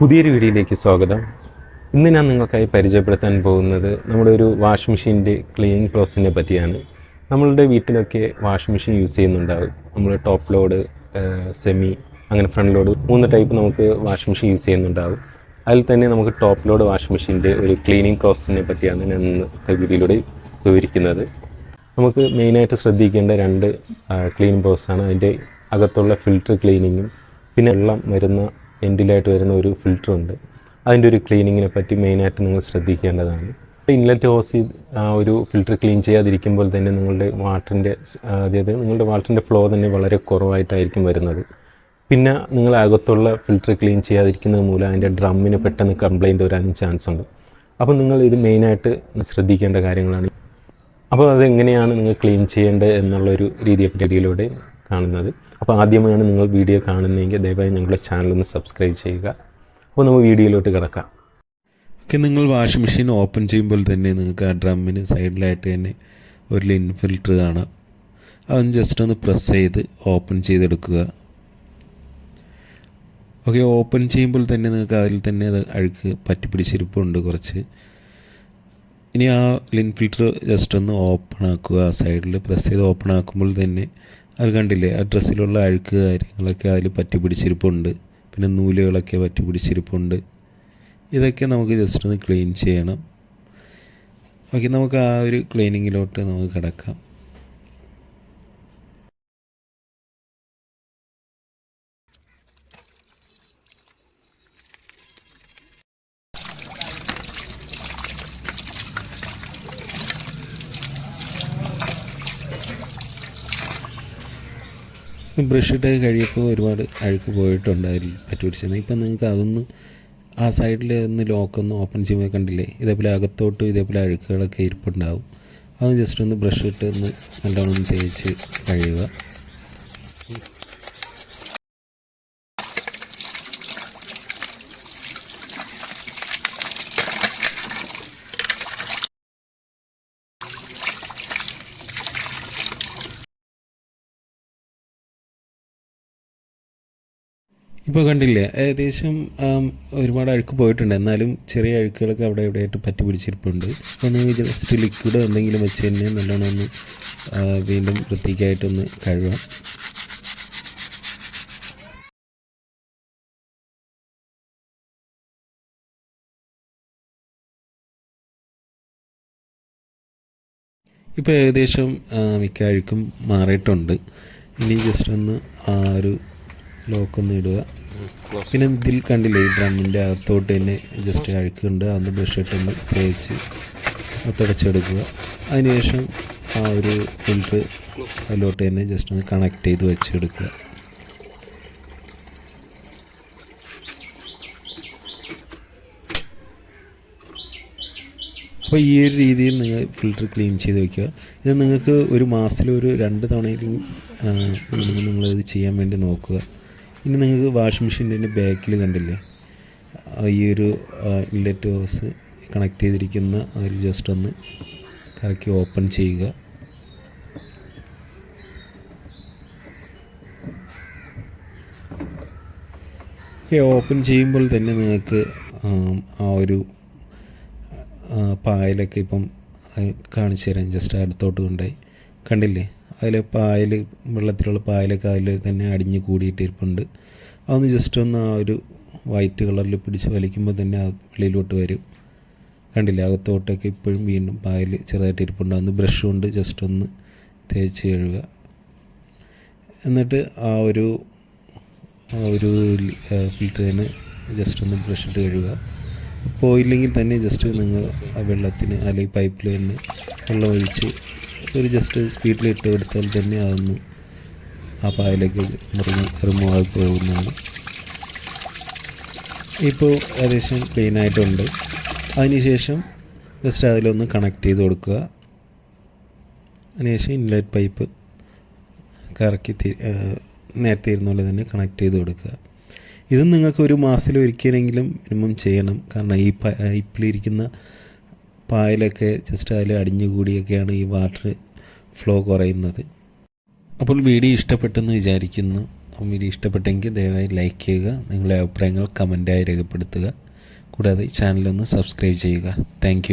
പുതിയൊരു വീഡിയോയിലേക്ക് സ്വാഗതം. ഇന്ന് ഞാൻ നിങ്ങൾക്കായി പരിചയപ്പെടുത്താൻ പോകുന്നത് നമ്മുടെ ഒരു വാഷിംഗ് മെഷീന്റെ ക്ലീനിങ് പ്രോസസ്സിനെ പറ്റിയാണ്. നമ്മളുടെ വീട്ടിലൊക്കെ വാഷിംഗ് മെഷീൻ യൂസ് ചെയ്യുന്നുണ്ടാവും. നമ്മൾ ടോപ്പ് ലോഡ് സെമി അങ്ങനെ ഫ്രണ്ട് ലോഡ് മൂന്ന് ടൈപ്പ് നമുക്ക് വാഷിംഗ് മെഷീൻ യൂസ് ചെയ്യുന്നുണ്ടാവും. അതിൽ തന്നെ നമുക്ക് ടോപ്പ് ലോഡ് വാഷിംഗ് മെഷീന്റെ ഒരു ക്ലീനിങ് പ്രോസസ്സിനെ പറ്റിയാണ് ഞാൻ ഇന്നത്തെ വീഡിയോയിലൂടെ വിവരിക്കുന്നത്. നമുക്ക് മെയിനായിട്ട് ശ്രദ്ധിക്കേണ്ട രണ്ട് ക്ലീനിങ് പ്രോസസ്സാണ്. അതിന്റെ അകത്തുള്ള ഫിൽറ്റർ ക്ലീനിങ്ങും പിന്നെ വെള്ളം വരുന്ന എൻഡിലായിട്ട് വരുന്ന ഒരു ഫിൽറ്റർ ഉണ്ട്. അതിന്റെ ഒരു ക്ലീനിങ്ങിനെ പറ്റി മെയിനായിട്ട് നിങ്ങൾ ശ്രദ്ധിക്കേണ്ടതാണ്. ഇൻലെറ്റ് ഹോസ് ഒരു ഫിൽറ്റർ ക്ലീൻ ചെയ്യാതിരിക്കുമ്പോൾ തന്നെ നിങ്ങളുടെ വാട്ടറിന്റെ അതായത് നിങ്ങളുടെ വാട്ടറിന്റെ ഫ്ലോ തന്നെ വളരെ കുറവായിട്ടായിരിക്കും വരുന്നത്. പിന്നെ നിങ്ങൾ അകത്തുള്ള ഫിൽറ്റർ ക്ലീൻ ചെയ്യാതിരിക്കുന്നത് മൂലം അതിന്റെ ഡ്രമ്മിന് പെട്ടെന്ന് കംപ്ലൈന്റ് വരാനും ചാൻസ് ഉണ്ട്. അപ്പോൾ നിങ്ങൾ ഇത് മെയിനായിട്ട് ശ്രദ്ധിക്കേണ്ട കാര്യങ്ങളാണ്. അപ്പോൾ അതെങ്ങനെയാണ് നിങ്ങൾ ക്ലീൻ ചെയ്യേണ്ടത് എന്നുള്ളൊരു രീതിയെ പറ്റിയിലൂടെ കാണുന്നത്. അപ്പോൾ ആദ്യമായാണ് നിങ്ങൾ വീഡിയോ കാണുന്നതെങ്കിൽ ദയവായി ഞങ്ങളുടെ ചാനൽ ഒന്ന് സബ്സ്ക്രൈബ് ചെയ്യുക. അപ്പോൾ നമുക്ക് വീഡിയോയിലോട്ട് കിടക്കാം. ഓക്കെ നിങ്ങൾ വാഷിംഗ് മെഷീൻ ഓപ്പൺ ചെയ്യുമ്പോൾ തന്നെ നിങ്ങൾക്ക് ആ ഡ്രമ്മിന് സൈഡിലായിട്ട് തന്നെ ഒരു ലിൻ ഫിൽറ്റർ കാണാം. അതൊന്ന് ജസ്റ്റ് ഒന്ന് പ്രസ് ചെയ്ത് ഓപ്പൺ ചെയ്തെടുക്കുക. ഓക്കെ ഓപ്പൺ ചെയ്യുമ്പോൾ തന്നെ നിങ്ങൾക്ക് അതിൽ തന്നെ അത് അഴുക്ക് പറ്റിപ്പിടിച്ചിരിപ്പുണ്ട് കുറച്ച്. ഇനി ആ ലിൻ ഫിൽറ്റർ ജസ്റ്റ് ഒന്ന് ഓപ്പൺ ആക്കുക. സൈഡിൽ പ്രസ് ചെയ്ത് ഓപ്പൺ ആക്കുമ്പോൾ തന്നെ അത് കണ്ടില്ലേ? ആ ഡ്രസ്സിലുള്ള അഴുക്ക് കാര്യങ്ങളൊക്കെ അതിൽ പറ്റി പിടിച്ചിരിപ്പുണ്ട് പിന്നെ നൂലുകളൊക്കെ പറ്റി പിടിച്ചിരിപ്പുണ്ട് ഇതൊക്കെ നമുക്ക് ജസ്റ്റ് ഒന്ന് ക്ലീൻ ചെയ്യണം. ഓക്കെ നമുക്ക് ആ ഒരു ക്ലീനിങ്ങിലോട്ട് നമുക്ക് കിടക്കാം. ബ്രഷ് ഇട്ട് കഴിയപ്പോൾ ഒരുപാട് അഴുക്ക് പോയിട്ടുണ്ട് അതിൽ പറ്റി പിടിച്ചത് ഇപ്പം നിങ്ങൾക്ക് അതൊന്ന് ആ സൈഡിൽ ഒന്ന് ലോക്കൊന്ന് ഓപ്പൺ ചെയ്യുമ്പോൾ കണ്ടില്ലേ? ഇതേപോലെ അകത്തോട്ട് ഇതേപോലെ അഴുക്കുകളൊക്കെ ഇരിപ്പുണ്ടാവും. അതൊന്ന് ജസ്റ്റ് ഒന്ന് ബ്രഷ് ഇട്ട് ഒന്ന് നല്ലോണം തേച്ച് കഴുകുക. ഇപ്പോൾ കണ്ടില്ലേ ഏകദേശം ഒരുപാട് അഴുക്ക് പോയിട്ടുണ്ട്. എന്നാലും ചെറിയ അഴുക്കുകളൊക്കെ അവിടെ ഇവിടെയായിട്ട് പറ്റി പിടിച്ചിരിപ്പുണ്ട്. നിങ്ങൾക്ക് ജസ്റ്റ് ലിക്വിഡ് എന്തെങ്കിലും വെച്ച് തന്നെ നല്ലോണം ഒന്ന് വീണ്ടും വൃത്തിക്കായിട്ടൊന്ന് കഴുകാം. ഇപ്പോൾ ഏകദേശം മിക്ക അഴുക്കും മാറിയിട്ടുണ്ട്. ഇനി ജസ്റ്റ് ഒന്ന് ആ ഒരു ലോക്കൊന്ന് ഇടുക. പിന്നെ ഇതിൽ കണ്ടില്ലേ ഈ ഡ്രമ്മിന്റെ അകത്തോട്ട് തന്നെ ജസ്റ്റ് അഴുക്കുണ്ട്. അന്ന് ബ്രഷ് ഇട്ടൊന്ന് തേച്ച് തുടച്ചെടുക്കുക അതിനുശേഷം ആ ഒരു ഫിൽറ്റർ അതിലോട്ട് തന്നെ ജസ്റ്റ് ഒന്ന് കണക്ട് ചെയ്ത് വെച്ചെടുക്കുക. അപ്പോൾ ഈ ഒരു രീതിയിൽ നിങ്ങൾ ഫിൽറ്റർ ക്ലീൻ ചെയ്ത് വെക്കുക. ഇത് നിങ്ങൾക്ക് ഒരു മാസത്തിൽ ഒരു രണ്ട് തവണയിലും നിങ്ങൾ നിങ്ങളിത് ചെയ്യാൻ വേണ്ടി നോക്കുക. ഇനി നിങ്ങൾക്ക് വാഷിംഗ് മെഷീന്റെ ബാക്കിൽ കണ്ടില്ലേ? ഈ ഒരു ഇൻലെറ്റ് ഹോസ് കണക്ട് ചെയ്തിരിക്കുന്ന അതിൽ ജസ്റ്റ് ഒന്ന് കറക്കി ഓപ്പൺ ചെയ്യുക. ഓക്കെ ഓപ്പൺ ചെയ്യുമ്പോൾ തന്നെ നിങ്ങൾക്ക് ആ ഒരു പായലൊക്കെ ഇപ്പം കാണിച്ചു തരാം. ജസ്റ്റ് അടുത്തോട്ട് കൊണ്ടുപോയി. കണ്ടില്ലേ? അതിൽ പായൽ വെള്ളത്തിലുള്ള പായലൊക്കെ അതിൽ തന്നെ അടിഞ്ഞ് കൂടിയിട്ടിരിപ്പുണ്ട് അതൊന്ന് ജസ്റ്റ് ഒന്ന് ആ ഒരു വൈറ്റ് കളറിൽ പിടിച്ച് വലിക്കുമ്പോൾ തന്നെ വെളിയിലോട്ട് വരും. കണ്ടില്ലേ അകത്തോട്ടൊക്കെ ഇപ്പോഴും വീണ്ടും പായൽ ചെറുതായിട്ട് ഇരിപ്പുണ്ട്. അന്ന് ബ്രഷ് കൊണ്ട് ജസ്റ്റ് ഒന്ന് തേച്ച് കഴുകുക. എന്നിട്ട് ആ ഒരു ആ ഒരു ഫിൽറ്റർ തന്നെ ജസ്റ്റ് ഒന്ന് ബ്രഷ് ഇട്ട് കഴുകുക. പോയില്ലെങ്കിൽ തന്നെ ജസ്റ്റ് നിങ്ങൾ ആ വെള്ളത്തിന് അല്ലെങ്കിൽ പൈപ്പിൽ തന്നെ വെള്ളം ഒഴിച്ച് ഒരു ജസ്റ്റ് സ്പീഡിൽ ഇട്ട് കൊടുത്താൽ തന്നെ അതൊന്ന് ആ പായലേക്ക് മുറിഞ്ഞ് റിമൂവ് ആയി പോകുന്നതാണ്. ഇപ്പോൾ ഏകദേശം ക്ലീൻ ആയിട്ടുണ്ട്. അതിനുശേഷം ജസ്റ്റ് അതിലൊന്ന് കണക്ട് ചെയ്ത് കൊടുക്കുക. അതിനുശേഷം ഇൻലെറ്റ് പൈപ്പ് കറക്കി നേരത്തെ ഇരുന്ന പോലെ തന്നെ കണക്ട് ചെയ്ത് കൊടുക്കുക. ഇത് നിങ്ങൾക്ക് ഒരു മാസത്തിൽ ഒരിക്കലെങ്കിലും മിനിമം ചെയ്യണം. കാരണം ഈ പൈപ്പിലിരിക്കുന്ന പായലൊക്കെ ജസ്റ്റ് അതിൽ അടിഞ്ഞുകൂടിയൊക്കെയാണ് ഈ വാട്ടർ ഫ്ലോ കുറയുന്നത്. അപ്പോൾ വീഡിയോ ഇഷ്ടപ്പെട്ടെന്ന് വിചാരിക്കുന്നു. വീഡിയോ ഇഷ്ടപ്പെട്ടെങ്കിൽ ദയവായി ലൈക്ക് ചെയ്യുക നിങ്ങളുടെ അഭിപ്രായങ്ങൾ കമന്റായി രേഖപ്പെടുത്തുക. കൂടാതെ ചാനലൊന്ന് സബ്സ്ക്രൈബ് ചെയ്യുക. താങ്ക്